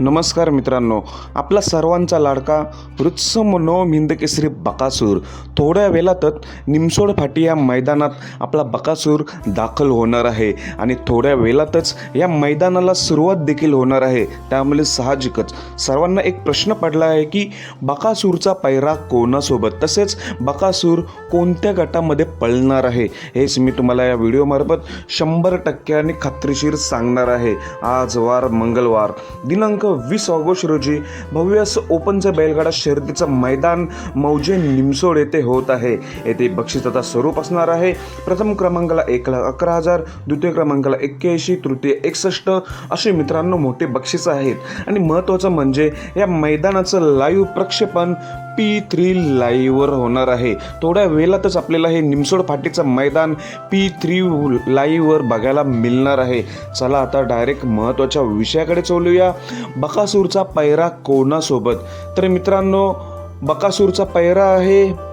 नमस्कार मित्रांनो आपला सर्वांचा लाडका वृत्स मनोम हिंदकेसरी बकासूर. थोड्या वेळातच निमसोड फाटी या मैदानात आपला बकासूर दाखल होणार आहे आणि थोड्या वेळातच या मैदानाला सुरुवात देखील होणार आहे. त्यामुळे साहजिकच सर्वांना एक प्रश्न पडला आहे की बकासूरचा पैरा कोणासोबत? तसेच बकासूर कोणत्या गटामध्ये पळणार आहे? हेच मी तुम्हाला या व्हिडिओमार्फत शंभर टक्क्याने खात्रीशीर सांगणार आहे. आज वार मंगळवार. दिनांक वीस ऑगस्ट रोजी भव्य असं ओपनचं बैलगाडा शर्यतीचं मैदान मौजे निमसोड येथे होत आहे. येथे बक्षिसाचा स्वरूप असणार आहे. प्रथम क्रमांकाला एक लाख अकरा हजार द्वितीय क्रमांकाला एक्क्याऐंशी तृतीय एकसष्ट असे मित्रांनो मोठे बक्षीस आहेत. आणि महत्त्वाचं म्हणजे या मैदानाचं लाईव्ह प्रक्षेपण पी थ्री लाईव्हवर होणार आहे. थोड्या वेळातच आपल्याला हे निमसोड फाटीचं मैदान पी थ्री लाईव्हवर बघायला मिळणार आहे. चला आता डायरेक्ट महत्त्वाच्या विषयाकडे चोलूया. बकासूरचा पैरा कोणासोबत? तर मित्रांनो बकासूरचा पैरा आहे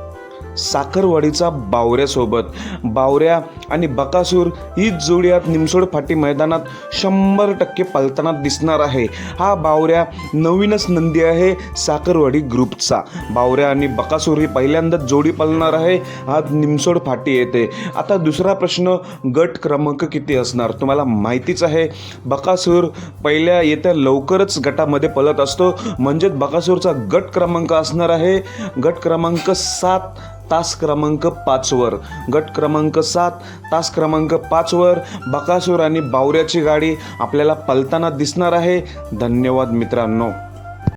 साखरवाडीचा बावऱ्यासोबत. बावऱ्या आणि बकासूर ही जोडी आज निमसोड फाटी मैदानात शंभर टक्के पलताना दिसणार आहे. हा बावऱ्या नवीनच नंदी आहे साखरवाडी ग्रुपचा. बावऱ्या आणि बकासूर ही पहिल्यांदाच जोडी पालणार आहे. आज निमसोड फाटी येते. आता दुसरा प्रश्न गट क्रमांक किती असणार? तुम्हाला माहितीच आहे बकासूर पहिल्या येत्या लवकरच गटामध्ये पलत असतो. म्हणजेच बकासूरचा गट क्रमांक असणार आहे. गट क्रमांक सात तास क्रमांक पाचवर गट क्रमांक सात तास क्रमांक पाचवर बकासूर आणि बावऱ्याची गाडी आपल्याला पलताना दिसणार आहे. धन्यवाद मित्रांनो.